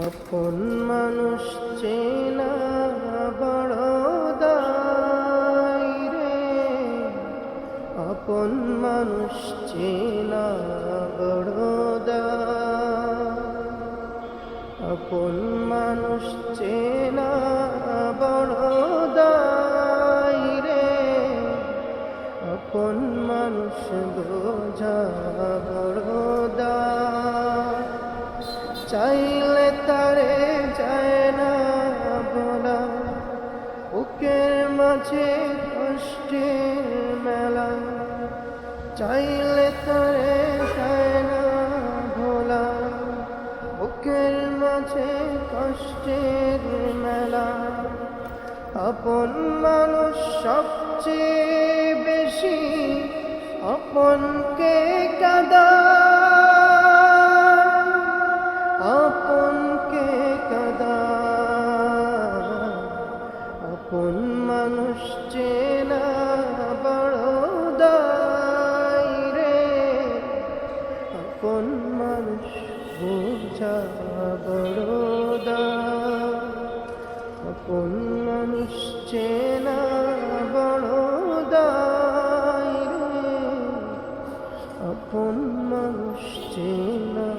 আপন মানুষ চেনা বড় রে। আপন মানুষ চেনা বড় আপন মানুষ চেনা বড় রে। আপন মানুষ বোঝা বড় চাইলে তারে যায় না বলা। বুকের মাঝে কষ্টের মেলা। চাইলে তারে যায় না ভোলা বুকের মাঝে কষ্টের মেলা। আপন মানুষ সবচেয়ে বেশি, আপনকে কাদা আপন মানুষ চেনা বড় দায় রে? আপন মানুষ বোঝা বড় আপন মানুষ চেনা বড় দায় রে? আপন মানুষ চেনা